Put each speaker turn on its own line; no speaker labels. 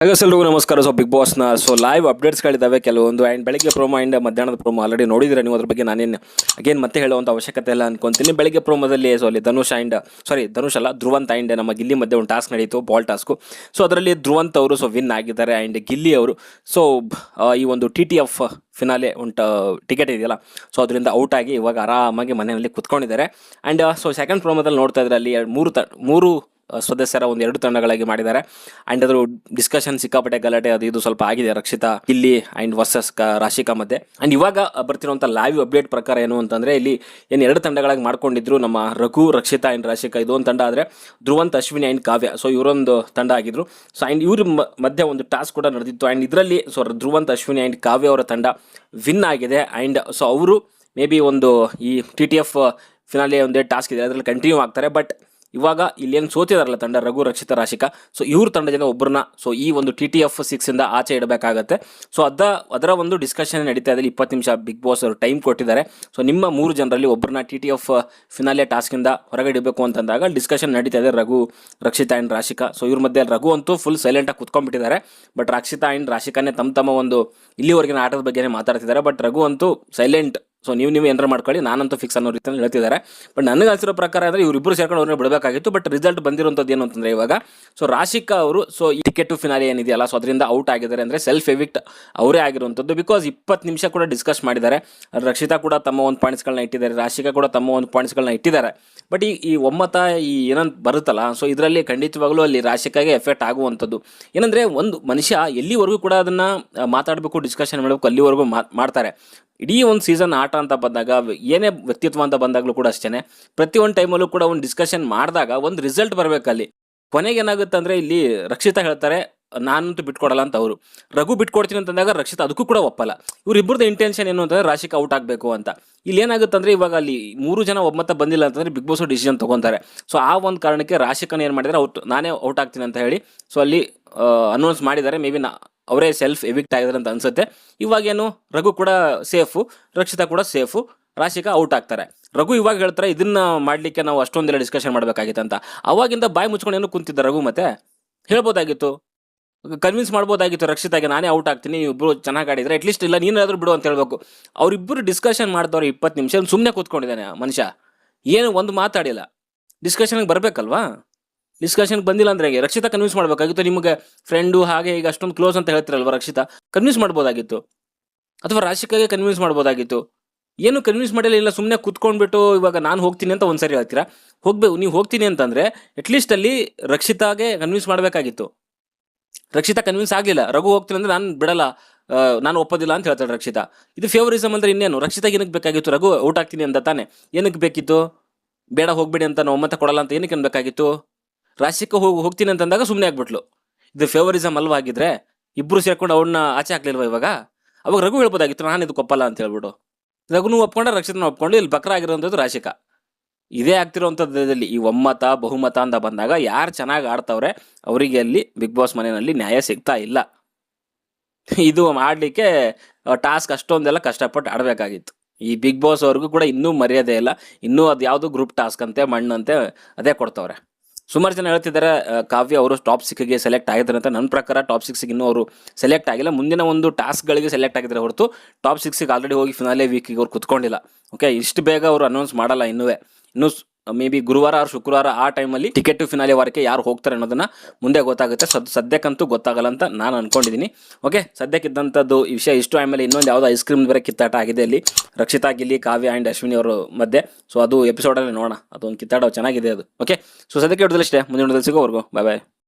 ಎಲ್ರಿಗೂ ನಮಸ್ಕಾರ. So Bigg ಬಾಸ್ನ ಸೊ ಲೈವ್ ಅಪ್ಡೇಟ್ಸ್ಗಳಿದ್ದಾವೆ ಕೆಲವೊಂದು ಆ್ಯಂಡ್ ಬೆಳಗ್ಗೆ ಪ್ರೋಮೋ ಆ್ಯಂಡ್ ಮಧ್ಯಾಹ್ನದ ಪ್ರೋಮೋ ಆಲ್ರೆಡಿ ನೋಡಿದ್ರೆ ನೀವು ಅದ್ರ ಬಗ್ಗೆ ನಾನೇನು ಅಗೇನ್ ಮತ್ತೆ ಹೇಳುವಂಥ ಅವಶ್ಯಕತೆ ಇಲ್ಲ ಅನ್ಕೊಂತೀನಿ. ಬೆಳಗ್ಗೆ ಪ್ರೋಮೋದಲ್ಲಿ ಸೊ ಅಲ್ಲಿ ಧನುಷ್ ಆ್ಯಂಡ್ ಸಾರಿ ಧನುಷ್ ಅಲ್ಲ, ಧ್ರುವಂತ್ ಆ್ಯಂಡ್ ನಮ್ಮ ಗಿಲ್ಲಿ ಮಧ್ಯೆ ಒಂದು ಟಾಸ್ಕ್ ನಡೀತು ಬಾಲ್ ಟಾಸ್ಕು ಸೊ ಅದರಲ್ಲಿ ಧ್ರುವಂತ್ ಅವರು ಸೊ ವಿನ್ ಆಗಿದ್ದಾರೆ ಆ್ಯಂಡ್ ಗಿಲ್ಲಿ ಅವರು ಸೊ ಈ ಒಂದು ಟಿ ಟಿ ಎಫ್ ಫಿನಾಲೆ ಉಂಟು ಟಿಕೆಟ್ ಇದೆಯಲ್ಲ ಸೊ ಅದರಿಂದ ಔಟ್ ಆಗಿ ಇವಾಗ ಆರಾಮಾಗಿ ಮನೆಯಲ್ಲಿ ಕುತ್ಕೊಂಡಿದ್ದಾರೆ. ಆ್ಯಂಡ್ ಸೊ ಸೆಕೆಂಡ್ ಪ್ರೋಮೋದಲ್ಲಿ ನೋಡ್ತಾ ಇದ್ರೆ ಅಲ್ಲಿ ಮೂರು ತ, ಮೂರು ಸದಸ್ಯರ ಒಂದು ಎರಡು ತಂಡಗಳಾಗಿ ಮಾಡಿದ್ದಾರೆ. ಆ್ಯಂಡ್ ಅದ್ರ ಡಿಸ್ಕಷನ್ ಸಿಕ್ಕಾಪಟ್ಟೆ ಗಲಾಟೆ, ಅದು ಇದು ಸ್ವಲ್ಪ ಆಗಿದೆ ರಕ್ಷಿತಾ, ಇಲ್ಲಿ ಆ್ಯಂಡ್ ವರ್ಸಸ್ ರಾಶಿಕಾ ಮಧ್ಯೆ. ಆ್ಯಂಡ್ ಇವಾಗ ಬರ್ತಿರುವಂಥ ಲೈವ್ ಅಪ್ಡೇಟ್ ಪ್ರಕಾರ ಏನು ಅಂತಂದ್ರೆ, ಇಲ್ಲಿ ಏನು ಎರಡು ತಂಡಗಳಾಗಿ ಮಾಡ್ಕೊಂಡಿದ್ರು ನಮ್ಮ ರಘು, ರಕ್ಷಿತಾ ಆ್ಯಂಡ್ ರಾಶಿಕಾ. ಇದು ಒಂದು ತಂಡ ಆದರೆ ಧ್ರುವಂತ್, ಅಶ್ವಿನಿ ಆ್ಯಂಡ್ ಕಾವ್ಯ. ಸೊ ಇವರೊಂದು ತಂಡ ಆಗಿದ್ರು. ಸೊ ಆ್ಯಂಡ್ ಇವ್ರ ಮಧ್ಯೆ ಒಂದು ಟಾಸ್ಕ್ ಕೂಡ ನಡೆದಿತ್ತು. ಆ್ಯಂಡ್ ಇದರಲ್ಲಿ ಸೊ ಧ್ರುವಂತ್, ಅಶ್ವಿನಿ ಆ್ಯಂಡ್ ಕಾವ್ಯ ಅವರ ತಂಡ ವಿನ್ ಆಗಿದೆ. ಆ್ಯಂಡ್ ಸೊ ಅವರು ಮೇ ಬಿ ಒಂದು ಈ ಟಿ ಟಿ ಎಫ್ ಫಿನಾಲೆ ಒಂದೇ ಟಾಸ್ಕ್ ಇದೆ. ಅದರಲ್ಲಿ ಕಂಟಿನ್ಯೂ ಆಗ್ತಾರೆ. ಬಟ್ ಇವಾಗ ಏನು ಸೋತಿದಾರಲ್ಲ ತಂಡ? ರಘು, ರಕ್ಷಿತ, ರಾಶಿಕಾ. ಸೊ ಇವ್ರ ತಂಡದಿಂದ ಒಬ್ಬರನ್ನ ಸೊ ಈ ಒಂದು ಟಿ ಟಿ ಎಫ್ ಸಿಕ್ಸಿಂದ ಆಚೆ ಇಡಬೇಕಾಗತ್ತೆ. ಸೊ ಅದ, ಅದರ ಒಂದು ಡಿಸ್ಕಷನ್ ನಡೀತಾ ಇದೆ. ಇಪ್ಪತ್ತು ನಿಮಿಷ ಬಿಗ್ ಬಾಸ್ ಅವರು ಟೈಮ್ ಕೊಟ್ಟಿದ್ದಾರೆ. ಸೊ ನಿಮ್ಮ ಮೂರು ಜನರಲ್ಲಿ ಒಬ್ಬರನ್ನ ಟಿ ಟಿ ಎಫ್ ಫಿನಾಲೆ ಟಾಸ್ಕಿಂದ ಹೊರಗಡೆ ಇಡಬೇಕು ಅಂತಂದಾಗ ಡಿಸ್ಕಷನ್ ನಡೀತಾ ಇದೆ. ರಘು, ರಕ್ಷಿತಾ ಆ್ಯಂಡ್ ರಾಶಿಕಾ. ಸೊ ಇವ್ರ ಮಧ್ಯೆ ರಘು ಅಂತೂ ಫುಲ್ ಸೈಲೆಂಟಾಗಿ ಕುತ್ಕೊಂಡ್ಬಿಟ್ಟಿದ್ದಾರೆ. ಬಟ್ ರಕ್ಷಿತಾ ಆ್ಯಂಡ್ ರಾಶಿಕಾನೇ ತಮ್ಮ ತಮ್ಮ ಒಂದು ಇಲ್ಲಿವರೆಗಿನ ಆಟದ ಬಗ್ಗೆನೇ ಮಾತಾಡ್ತಿದ್ದಾರೆ. ಬಟ್ ರಘು ಅಂತೂ ಸೈಲೆಂಟ್ ಸೊ ನೀವು ನೀವು ಎಂಟರ್ ಮಾಡ್ಕೊಳ್ಳಿ. ನಾನಂತೂ ಫಿಕ್ಸ್ ಅನ್ನೋ ರೀತಿಯಲ್ಲಿ ಹೇಳ್ತಿದ್ದಾರೆ. ಬಟ್ ನನಗೆ ಅನಿಸಿರೋ ಪ್ರಕಾರ ಅಂದರೆ ಇವರಿಬ್ಬರು ಸೇರ್ಕೊಂಡು ಅವ್ರನ್ನ ಬಿಡಬೇಕಾಗಿತ್ತು. ಬಟ್ ರಿಸಲ್ಟ್ ಬಂದಿರುವಂಥದ್ದು ಏನು ಅಂತಂದರೆ ಇವಾಗ ಸೊ ರಾಶಿಕಾ ಅವರು ಸೊ ಈ ಟಿಕೆಟ್ ಫಿನಾಲಿ ಏನಿದೆಯಲ್ಲ ಸೊ ಅದರಿಂದ ಔಟ್ ಆಗಿದ್ದಾರೆ ಅಂದರೆ ಸೆಲ್ಫ್ ಎವಿಕ್ಟ್ ಅವರೇ ಆಗಿರುವಂಥದ್ದು ಬಿಕಾಸ್ ಇಪ್ಪತ್ತು ನಿಮಿಷ ಕೂಡ ಡಿಸ್ಕಸ್ ಮಾಡಿದ್ದಾರೆ. ರಕ್ಷಿತಾ ಕೂಡ ತಮ್ಮ ಒಂದು ಪಾಯಿಂಟ್ಸ್ಗಳನ್ನ ಇಟ್ಟಿದ್ದಾರೆ. ರಾಶಿಕಾ ಕೂಡ ತಮ್ಮ ಒಂದು ಪಾಯಿಂಟ್ಸ್ಗಳನ್ನ ಇಟ್ಟಿದ್ದಾರೆ. ಬಟ್ ಈ ಈ ಒಮ್ಮತ ಈ ಏನಂತ ಬರುತ್ತಲ್ಲ ಸೊ ಇದರಲ್ಲಿ ಖಂಡಿತವಾಗ್ಲೂ ಅಲ್ಲಿ ರಾಶಿಕಾಗೆ ಎಫೆಕ್ಟ್ ಆಗುವಂಥದ್ದು. ಏನಂದರೆ ಒಂದು ಮನುಷ್ಯ ಎಲ್ಲಿವರೆಗೂ ಕೂಡ ಅದನ್ನು ಮಾತಾಡಬೇಕು ಡಿಸ್ಕಷನ್ ಮಾಡಬೇಕು, ಅಲ್ಲಿವರೆಗೂ ಮಾಡ್ತಾರೆ. ಇಡೀ ಒಂದು ಸೀಸನ್ ಆಟ ಅಂತ ಬಂದಾಗ, ಏನೇ ವ್ಯಕ್ತಿತ್ವ ಅಂತ ಬಂದಾಗಲೂ ಕೂಡ ಅಷ್ಟೇ ಪ್ರತಿಯೊಂದು ಟೈಮಲ್ಲೂ ಕೂಡ ಒಂದು ಡಿಸ್ಕಷನ್ ಮಾಡಿದಾಗ ಒಂದು ರಿಸಲ್ಟ್ ಬರಬೇಕಲ್ಲಿ ಕೊನೆಗೆ ಏನಾಗುತ್ತೆ ಅಂದರೆ ಇಲ್ಲಿ ರಕ್ಷಿತಾ ಹೇಳ್ತಾರೆ, ನಾನಂತೂ ಬಿಟ್ಕೊಡಲ್ಲ ಅಂತ ಅವರು. ರಘು ಬಿಟ್ಕೊಡ್ತೀನಿ ಅಂತಂದಾಗ ರಕ್ಷಿತ ಅದಕ್ಕೂ ಕೂಡ ಒಪ್ಪಲ್ಲ. ಇವರಿಬ್ಬರದ ಇಂಟೆನ್ಷನ್ ಏನು ಅಂತಂದ್ರೆ ರಾಶಿಕ್ ಔಟ್ ಆಗಬೇಕು ಅಂತ. ಇಲ್ಲಿ ಏನಾಗುತ್ತೆ ಅಂದರೆ ಇವಾಗ ಅಲ್ಲಿ ಮೂರು ಜನ ಒಮ್ಮತ ಬಂದಿಲ್ಲ ಅಂತಂದ್ರೆ ಬಿಗ್ ಬಾಸ್ ಡಿಸಿಷನ್ ತೊಗೊತಾರೆ. ಸೊ ಆ ಒಂದು ಕಾರಣಕ್ಕೆ ರಾಶಿಕನ ಏನು ಮಾಡಿದರೆ, ಔಟ್ ನಾನೇ ಔಟ್ ಆಗ್ತೀನಿ ಅಂತ ಹೇಳಿ ಸೊ ಅಲ್ಲಿ ಅನೌನ್ಸ್ ಮಾಡಿದ್ದಾರೆ ಮೇ ಬಿ ನಾ ಅವರೇ ಸೆಲ್ಫ್ ಎವಿಕ್ಟ್ ಆಗಿದ್ದಾರೆ ಅಂತ ಅನ್ಸುತ್ತೆ. ಇವಾಗೇನು ರಘು ಕೂಡ ಸೇಫು ರಕ್ಷಿತಾ ಕೂಡ ಸೇಫು ರಾಶಿಕಾ ಔಟ್ ಆಗ್ತಾರೆ. ರಘು ಇವಾಗ ಹೇಳ್ತಾರೆ, ಇದನ್ನ ಮಾಡ್ಲಿಕ್ಕೆ ನಾವು ಅಷ್ಟೊಂದೆಲ್ಲ ಡಿಸ್ಕಷನ್ ಮಾಡಬೇಕಾಗಿತ್ತು ಅಂತ. ಅವಾಗಿಂದ ಬಾಯಿ ಮುಚ್ಕೊಂಡು ಏನು ಕುಂತಿದ್ದ ರಘು ಮತ್ತೆ? ಹೇಳ್ಬೋದಾಗಿತ್ತು. ಕನ್ವಿನ್ಸ್ ಮಾಡ್ಬೋದಾಗಿತ್ತು ರಕ್ಷಿತಾಗೆ, ನಾನೇ ಔಟ್ ಆಗ್ತೀನಿ ಇಬ್ಬರು ಚೆನ್ನಾಗಿ ಆಡಿದ್ರೆ ಅಟ್ಲೀಸ್ಟ್ ಇಲ್ಲ, ನೀನಾದರೂ ಬಿಡು ಅಂತ ಹೇಳ್ಬೇಕು. ಅವರಿಬ್ಬರು ಡಿಸ್ಕಷನ್ ಮಾಡಿದವ್ರು ಇಪ್ಪತ್ತು ನಿಮಿಷ ಸುಮ್ಮನೆ ಕೂತ್ಕೊಂಡಿದ್ದಾನೆ ಮನುಷ್ಯ. ಏನು, ಒಂದು ಮಾತಾಡಿಲ್ಲ. ಡಿಸ್ಕಷನ್ಗೆ ಬರಬೇಕಲ್ವಾ? ಡಿಸ್ಕಷನ್ಗೆ ಬಂದಿಲ್ಲ ಅಂದ್ರೆ ಹೇಗೆ? ರಕ್ಷಿತಾ ಕನ್ವಿನ್ಸ್ ಮಾಡಬೇಕಾಗಿತ್ತು. ನಿಮಗೆ ಫ್ರೆಂಡು ಹಾಗೆ ಈಗ ಅಷ್ಟೊಂದು ಕ್ಲೋಸ್ ಅಂತ ಹೇಳ್ತಿರಲ್ವ ರಕ್ಷಿತಾ? ಕನ್ವಿನ್ಸ್ ಮಾಡ್ಬೋದಾಗಿತ್ತು. ಅಥವಾ ರಾಶಿಕಾಗೆ ಕನ್ವಿನ್ಸ್ ಮಾಡ್ಬೋದಾಗಿತ್ತು. ಏನು ಕನ್ವಿನ್ಸ್ ಮಾಡಿಲ್ಲ, ಇಲ್ಲ ಸುಮ್ಮನೆ ಕುತ್ಕೊಂಡ್ಬಿಟ್ಟು ಇವಾಗ ನಾನು ಹೋಗ್ತೀನಿ ಅಂತ ಒಂದ್ಸರಿ ಹೇಳ್ತೀರಾ? ಹೋಗ್ಬೇಕು ನೀವು ಹೋಗ್ತೀನಿ ಅಂತಂದ್ರೆ ಅಟ್ಲೀಸ್ಟ್ ಅಲ್ಲಿ ರಕ್ಷಿತಾಗೆ ಕನ್ವಿನ್ಸ್ ಮಾಡಬೇಕಾಗಿತ್ತು. ರಕ್ಷಿತಾ ಕನ್ವಿನ್ಸ್ ಆಗಲಿಲ್ಲ. ರಘು ಹೋಗ್ತೀನಿ ಅಂದ್ರೆ ನಾನು ಬಿಡಲ್ಲ ನಾನು ಒಪ್ಪೋದಿಲ್ಲ ಅಂತ ಹೇಳ್ತಾಳೆ ರಕ್ಷಿತಾ. ಇದು ಫೇವರಿಸಮ್ ಅಂದ್ರೆ ಇನ್ನೇನು? ರಕ್ಷಿತಾಗೆ ಏನಕ್ಕೆ ಬೇಕಾಗಿತ್ತು? ರಘು ಔಟ್ ಆಗ್ತೀನಿ ಅಂತ ತಾನೆ. ಏನಕ್ಕೆ ಬೇಕಿತ್ತು? ಬೇಡ ಹೋಗ್ಬೇಡಿ ಅಂತ ನಾವು ಒಮ್ಮತ ಕೊಡಲ್ಲ ಅಂತ ಏನಕ್ಕೆ ಅನ್ಬೇಕಾಗಿತ್ತು? ರಾಶಿಕ ಹೋಗಿ, ಹೋಗ್ತೀನಿ ಅಂತಂದಾಗ ಸುಮ್ಮನೆ ಆಗ್ಬಿಟ್ಲು. ಇದು ಫೇವರಿಸಮ್ ಅಲ್ವಾ ಆಗಿದ್ರೆ ಇಬ್ರು ಸೇರ್ಕೊಂಡು ಅವ್ಳನ್ನ ಆಚೆ ಹಾಕ್ಲಿಲ್ವ ಇವಾಗ? ಅವಾಗ ರಘು ಹೇಳ್ಬೋದಾಗಿತ್ತು, ನಾನು ಇದು ಕೊಪ್ಪಲ್ಲ ಅಂತ ಹೇಳ್ಬಿಟ್ಟು ರಘುನು ಒಪ್ಕೊಂಡ, ರಕ್ಷಿತನ ಒಪ್ಕೊಂಡು ಇಲ್ಲಿ ಬಕ್ರ ಆಗಿರೋಂಥದ್ದು ರಾಶಿಕ. ಇದೇ ಆಗ್ತಿರೋಂಥದ್ದಲ್ಲಿ ಈ ಒಮ್ಮತ, ಬಹುಮತ ಅಂತ ಬಂದಾಗ ಯಾರು ಚೆನ್ನಾಗಿ ಆಡ್ತವ್ರೆ, ಅವರಿಗೆ ಅಲ್ಲಿ ಬಿಗ್ ಬಾಸ್ ಮನೆಯಲ್ಲಿ ನ್ಯಾಯ ಸಿಗ್ತಾ ಇಲ್ಲ. ಇದು ಮಾಡಲಿಕ್ಕೆ ಟಾಸ್ಕ್ ಅಷ್ಟೊಂದೆಲ್ಲ ಕಷ್ಟಪಟ್ಟು ಆಡಬೇಕಾಗಿತ್ತು. ಈ ಬಿಗ್ ಬಾಸ್ ಅವ್ರಿಗೂ ಕೂಡ ಇನ್ನೂ ಮರ್ಯಾದೆ ಇಲ್ಲ. ಇನ್ನೂ ಅದು ಯಾವುದು ಗ್ರೂಪ್ ಟಾಸ್ಕ್ ಅಂತೆ, ಮಣ್ಣಂತೆ, ಅದೇ ಕೊಡ್ತವ್ರೆ. ಸುಮಾರು ಜನ ಹೇಳ್ತಿದ್ದಾರೆ ಕಾವ್ಯ ಅವರು ಟಾಪ್ ಸಿಕ್ಕಿಗೆ ಸೆಲೆಕ್ಟ್ ಆಗಿದ್ದಾರೆ ಅಂತ. ನನ್ನ ಪ್ರಕಾರ ಟಾಪ್ ಸಿಕ್ಸ್ಗೆ ಇನ್ನೂ ಅವರು ಸೆಲೆಕ್ಟ್ ಆಗಿಲ್ಲ. ಮುಂದಿನ ಒಂದು ಟಾಸ್ಕ್ಗಳಿಗೆ ಸೆಲೆಕ್ಟ್ ಆಗಿದ್ದಾರೆ ಹೊರತು ಟಾಪ್ ಸಿಕ್ಸಿಗೆ ಆಲ್ರೆಡಿ ಹೋಗಿ ಫಿನಾಲೆ ವೀಕಿಗೆ ಅವ್ರು ಕುತ್ಕೊಂಡಿಲ್ಲ. ಓಕೆ ಇಷ್ಟು ಬೇಗ ಅವರು ಅನೌನ್ಸ್ ಮಾಡಲ್ಲ ಇನ್ನೂ ಇನ್ನೂ ಮೇ ಬಿ ಗುರುವಾರ ಆರ್ ಶುಕ್ರವಾರ ಆ ಟೈಮಲ್ಲಿ ಟಿಕೆಟ್ ಫಿನಾಲೆ ವಾರಕ್ಕೆ ಯಾರು ಹೋಗ್ತಾರೆ ಅನ್ನೋದನ್ನ ಮುಂದೆ ಗೊತ್ತಾಗುತ್ತೆ. ಸದ್, ಸದ್ಯಕ್ಕಂತೂ ಗೊತ್ತಾಗಲ್ಲ ಅಂತ ನಾನು ಅನ್ಕೊಂಡಿದ್ದೀನಿ ಓಕೆ ಸದ್ಯಕ್ಕಿದ್ದಂಥದ್ದು ಈ ವಿಷಯ ಇಷ್ಟು ಆಮೇಲೆ ಇನ್ನೊಂದು ಯಾವುದೋ ಐಸ್ ಕ್ರೀಮ್ ಬೇರೆ ಕಿತ್ತಾಟ ಆಗಿದೆ ಅಲ್ಲಿ. ರಕ್ಷಿತಾ ಗಿಲ್ಲಿ, ಕಾವ್ಯ ಆ್ಯಂಡ್ ಅಶ್ವಿನಿ ಅವರ ಮಧ್ಯೆ. ಸೊ ಅದು ಎಪಿಸೋಡಲ್ಲಿ ನೋಡೋಣ. ಅದೊಂದು ಕಿತ್ತಾಟ ಚೆನ್ನಾಗಿದೆ ಅದು. ಓಕೆ ಸೊ ಸದ್ಯಕ್ಕೆ ಇಷ್ಟೇ ಮುಂದಿನ ಸಿಗೋವರೆಗೂ. ಬಾಯ್ ಬಾಯ್